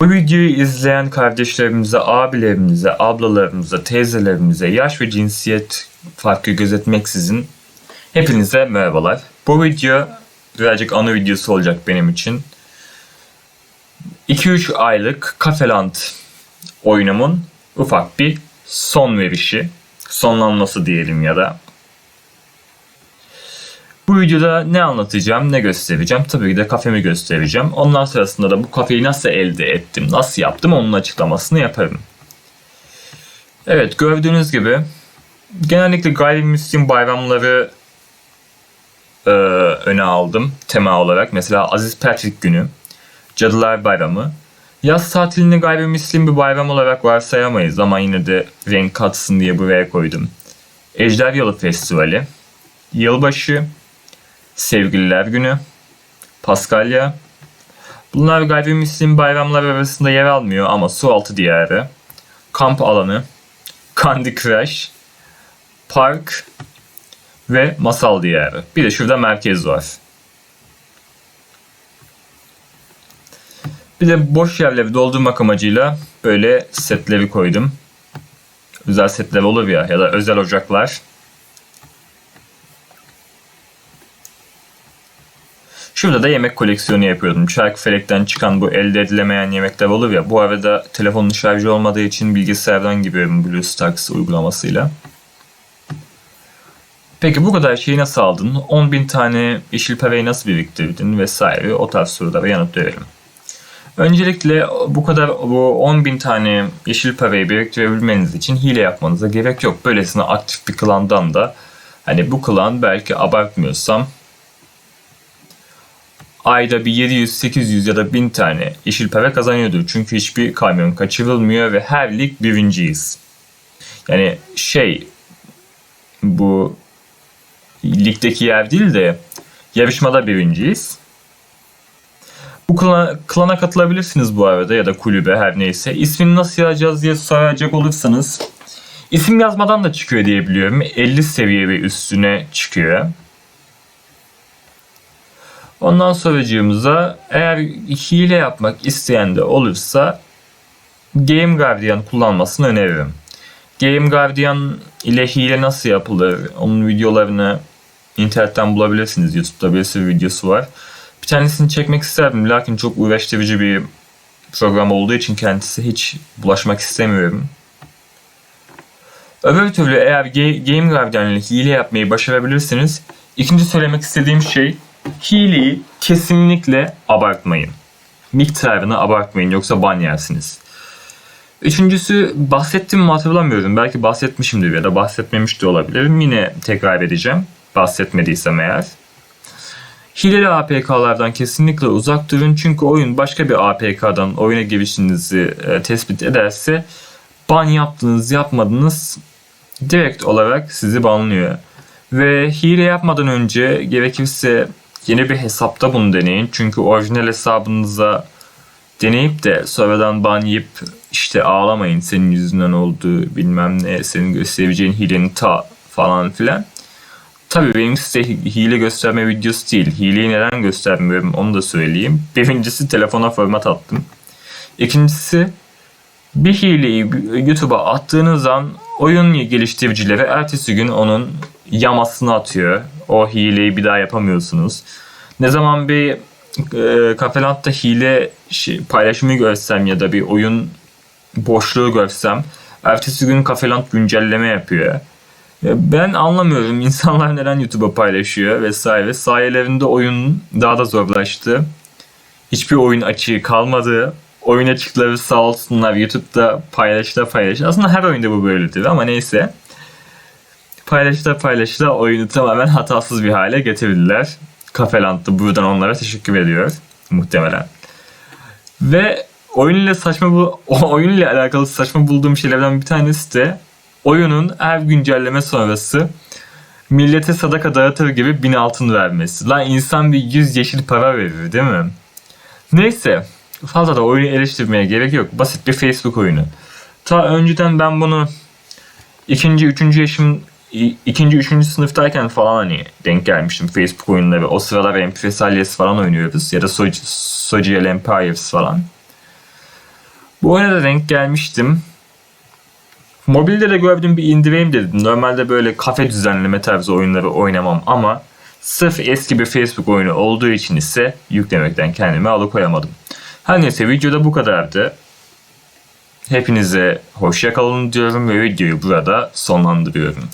Bu videoyu izleyen kardeşlerimize, abilerimize, ablalarımıza, teyzelerimize, yaş ve cinsiyet farkı gözetmeksizin hepinize merhabalar. Bu video birazcık ana videosu olacak benim için. 2-3 aylık Kafeland oyunumun ufak bir son verişi, sonlanması diyelim ya da. Bu videoda ne anlatacağım, ne göstereceğim? Tabii ki de kafemi göstereceğim. Ondan sonrasında da bu kafeyi nasıl elde ettim, nasıl yaptım onun açıklamasını yaparım. Evet gördüğünüz gibi genellikle gayrimüslim bayramları e, öne aldım tema olarak. Mesela Aziz Patrick Günü, Cadılar Bayramı. Yaz tatilini gayrimüslim bir bayram olarak varsayamayız ama yine de renk katsın diye buraya koydum. Ejder Yolu Festivali, Yılbaşı, Sevgililer Günü, Paskalya. Bunlar gayrimüslim bayramlar arasında yer almıyor ama Sualtı Diyarı, Kamp Alanı, Candy Crush, Park ve Masal Diyarı. Bir de şurada merkez var. Bir de boş yerleri doldurmak amacıyla böyle setleri koydum. Özel setler olur ya ya da özel ocaklar. Şurada da yemek koleksiyonu yapıyordum. Çarkıfelek'ten çıkan bu elde edilemeyen yemekler olur ya. Bu arada telefonun şarjı olmadığı için bilgisayardan giriyorum BlueStacks uygulamasıyla. Peki bu kadar şeyi nasıl aldın? 10.000 tane yeşil parayı nasıl biriktirdin vesaire o tarz sorulara yanıtlıyorum. Öncelikle bu kadar bu 10.000 tane yeşil parayı biriktirebilmeniz için hile yapmanıza gerek yok. Böylesine aktif bir klandan da hani bu klan belki abartmıyorsam ayda bir 700, 800 ya da 1000 tane yeşil para kazanıyordur. Çünkü hiçbir kamyon kaçırılmıyor ve her lig birinciyiz. Yani şey bu ligdeki yer değil de yarışmada birinciyiz. Bu klana, klana katılabilirsiniz bu arada ya da kulübe her neyse. İsmini nasıl yazacağız diye soracak olursanız isim yazmadan da çıkıyor diye biliyorum. 50 seviye ve üstüne çıkıyor. Ondan sonracığımıza eğer hile yapmak isteyen de olursa Game Guardian kullanmasını öneririm. Game Guardian ile hile nasıl yapılır onun videolarını internetten bulabilirsiniz. YouTube'da bir sürü videosu var. Bir tanesini çekmek isterdim lakin çok uğraştırıcı bir program olduğu için kendisi hiç bulaşmak istemiyorum. Öbür türlü eğer Game Guardian ile hile yapmayı başarabilirsiniz. İkinci söylemek istediğim şey hileyi kesinlikle abartmayın. Miktarını abartmayın yoksa ban yersiniz. Üçüncüsü bahsettim mi hatırlamıyorum. Belki bahsetmişimdir ya da bahsetmemiş de olabilirim. Yine tekrar edeceğim. Bahsetmediysem eğer. Hileli APK'lardan kesinlikle uzak durun çünkü oyun başka bir APK'dan oyuna girişinizi e, tespit ederse ban yaptınız yapmadınız direkt olarak sizi banlıyor. Ve hile yapmadan önce gerekirse yeni bir hesapta bunu deneyin. Çünkü orijinal hesabınıza deneyip de sonradan ban yiyip işte ağlamayın senin yüzünden oldu bilmem ne senin göstereceğin hilenin ta falan filan. Tabii benim size hile gösterme videosu değil. Hileyi neden göstermiyorum onu da söyleyeyim. Birincisi telefona format attım. İkincisi bir hileyi YouTube'a attığınız an oyun geliştiricileri ertesi gün onun yamasını atıyor. O hileyi bir daha yapamıyorsunuz. Ne zaman bir e, Kafeland'da hile şey, paylaşımı görsem ya da bir oyun boşluğu görsem ertesi gün Kafeland güncelleme yapıyor. Ben anlamıyorum insanlar neden YouTube'a paylaşıyor vesaire. Sayelerinde oyun daha da zorlaştı. Hiçbir oyun açığı kalmadı. Oyun açıkları sağ olsunlar YouTube'da paylaşla paylaşla. Aslında her oyunda bu böyledir ama neyse. Paylaşla paylaşla oyunu tamamen hatasız bir hale getirdiler. Kafeland'da buradan onlara teşekkür ediyor muhtemelen. Ve oyun ile saçma bu oyun ile alakalı saçma bulduğum şeylerden bir tanesi de oyunun her güncelleme sonrası millete sadaka dağıtır gibi bin altın vermesi. Lan insan bir yüz yeşil para verir değil mi? Neyse fazla da oyunu eleştirmeye gerek yok. Basit bir Facebook oyunu. Ta önceden ben bunu ikinci, üçüncü yaşım ikinci, üçüncü sınıftayken falan hani denk gelmiştim Facebook oyunları. O sıralar Empresalias falan oynuyoruz ya da Social Empires falan. Bu oyuna da denk gelmiştim. Mobilde de gördüm bir indireyim dedim. Normalde böyle kafe düzenleme tarzı oyunları oynamam ama sırf eski bir Facebook oyunu olduğu için ise yüklemekten kendimi alıkoyamadım. Her neyse videoda bu kadardı. Hepinize hoşça kalın diyorum ve videoyu burada sonlandırıyorum.